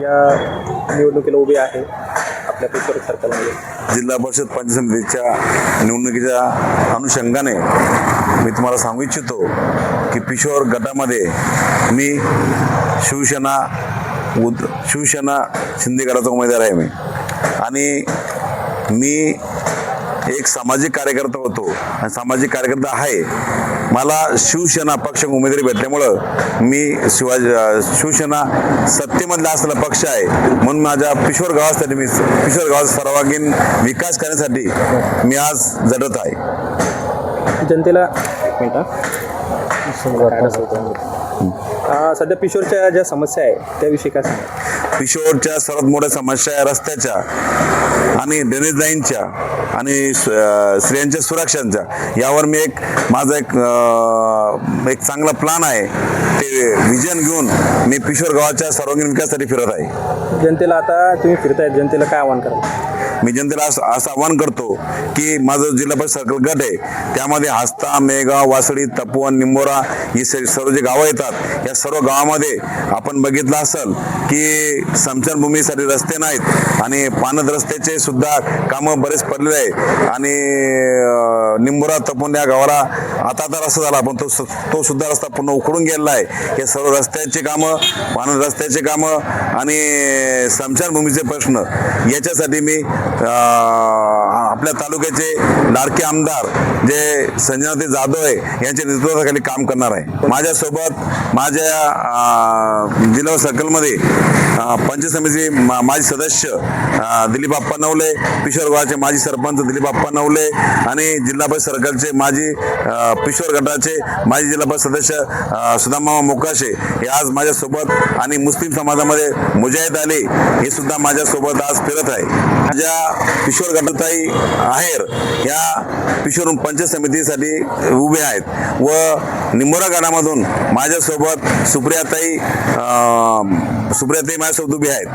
या निवडणुकीला उभी आहे आपल्या पेपर सरकारमध्ये. जिल्हा परिषद पंचायत समितीच्या निवडणुकीच्या अनुषंगाने मी तुम्हाला सांगू इच्छितो की पिशोर गटामध्ये मी शिवसेना उद शिवसेना शिंदे गटाचा उमेदवार आहे मी. आणि मी एक सामाजिक कार्यकर्ता होतो. आणि सामाजिक कार्यकर्ता आहे. मला शिवसेना पक्ष उमेदवारी भेटल्यामुळं मी शिवाजी शिवसेना सत्तेमधला असलेला पक्ष आहे. म्हणून माझ्या पिशोर गावासाठी मी पिशोर गावाचा सर्वांगीण विकास करण्यासाठी मी आज झटत आहे. जनतेला सध्या पिशोरच्या ज्या समस्या आहे त्याविषयी काय सांगा पिशोरच्या सर्वात मोठ्या समस्या आहे रस्त्याच्या. आणि ड्रेनेज लाईनच्या आणि स्त्रियांच्या सुरक्षांच्या यावर मी एक माझा एक एक चांगला प्लान आहे. ते विजन घेऊन मी पिशोर गावाच्या सर्वांगीण विकासासाठी फिरत आहे. जनतेला आता तुम्ही फिरतायत जनतेला काय आव्हान कराल? मी जनतेला असं असं आवाहन करतो की माझं जिल्हा परिषद सर्कल गट आहे त्यामध्ये हस्ता मेगाव वासळी तपोवन निंबोरा ही सर्व जे गावं येतात या सर्व गावामध्ये आपण बघितलं असेल की समशानभूमीसाठी रस्ते नाहीत आणि पानद रस्त्याचे सुद्धा कामं बरेच पडलेले आहे आणि निंबोरा तपोवन या गावाला आता आता रस्ता झाला पण तो तो सुद्धा रस्ता पूर्ण उखडून गेलेला आहे. हे सर्व रस्त्याचे कामं पानद रस्त्याचे कामं आणि स्मशानभूमीचे प्रश्न याच्यासाठी मी आपल्या तालुक्याचे लाडके आमदार जे संजनाते जाधव आहे यांच्या नेतृत्वाखाली काम करणार आहे. माझ्यासोबत माझ्या जिल्हा सर्कलमध्ये पंच समिती मा- माजी सदस्य दिलीप आप्पा नवले पिशोर गावाचे माजी सरपंच दिलीप आप्पा नवले आणि जिल्हा परिषद सर्कलचे माजी पिशोर गटाचे माजी जिल्हा परिषद सदस्य सुदामा सुदामामा मोकाशे हे आज माझ्यासोबत आणि मुस्लिम समाजामध्ये मुजाहिद आले हे सुद्धा माझ्यासोबत आज फिरत आहे. माझ्या पिशोर गटाताई आहेर या पिशोर पंचायत समितीसाठी उभे आहेत व निमोरा गटामधून माझ्यासोबत सुप्रियाताई अं, सुप्रियाताई माझ्यासोबत उभे आहेत.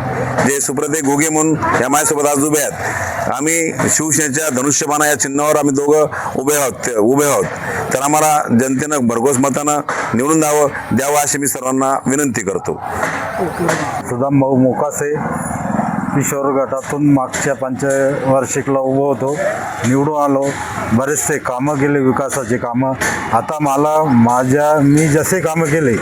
जे सुप्रियाताई गोगे म्हणून या माझ्यासोबत आज उभे आहेत. आम्ही शिवसेनेच्या धनुष्यबाणा या चिन्हावर आम्ही दोघं उभे आहोत उभे आहोत. तर आम्हाला जनतेनं भरघोस मतानं निवडून द्यावं द्यावं अशी मी सर्वांना विनंती करतो. सुदाम भाऊ मोकासे किशोर गटातून मागच्या पंचवार्षिकला उभं होतो. निवडून आलो. बरेचसे कामं केले विकासाचे कामं. आता मला माझ्या मी जसे कामं केले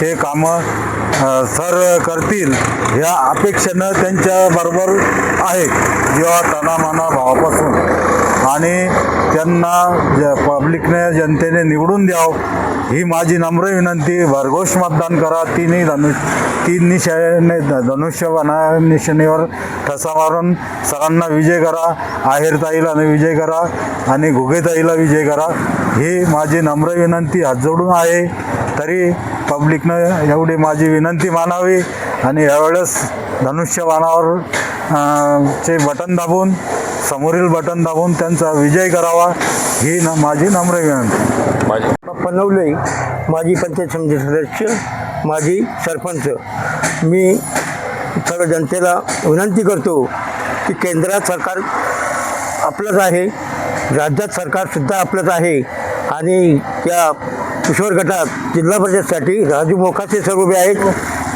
ते कामं सर करतील ह्या अपेक्षेनं त्यांच्याबरोबर आहे. जेव्हा तणामाना भावापासून. आणि त्यांना ज पब्लिकने जनतेने निवडून द्यावं ही माझी नम्र विनंती. भरघोष मतदान करा. तिन्ही धनु तीन निशाने धनुष्यबाणा निशाणीवर ठसा मारून सरांना विजय करा. आहेरताईला विजय करा आणि घुगेताईला विजय करा. ही माझी नम्र विनंती. हात जोडून आहे. तरी पब्लिकनं एवढी माझी विनंती मानावी. आणि यावेळेस धनुष्यबाणावर चे बटन दाबून समोरील बटन दाबून त्यांचा विजय करावा ही न माझी नम्र विनंती. पनवले माजी पंचायत समिती सदस्य माजी सरपंच मी सर्व जनतेला विनंती करतो की केंद्रात सरकार आपलंच आहे राज्यात सरकारसुद्धा आपलंच आहे आणि त्या किशोर गटात जिल्हा परिषदसाठी राजू मोकासे सर उभे आहेत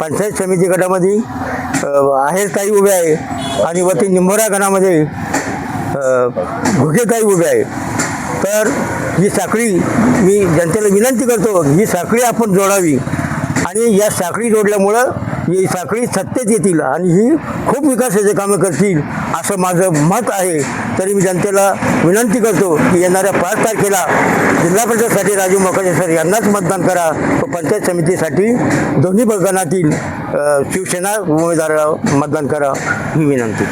पंचायत समिती गटामध्ये आहेर ताई उभे आहे आणि वती निंबोरा गणामध्ये घुगेताई उभे आहे. तर ही साखळी मी जनतेला विनंती करतो ही साखळी आपण जोडावी. आणि या साखळी जोडल्यामुळं ही साखळी सत्तेत येतील आणि ही खूप विकासाचे कामं करतील असं माझं मत आहे. तरी मी जनतेला विनंती करतो की येणाऱ्या पाच तारखेला जिल्हा परिषदसाठी राजू मोकाचे सर यांनाच मतदान करा. व पंचायत समितीसाठी दोन्ही गणातील शिवसेना उमेदवाराला मतदान करा. ही विनंती.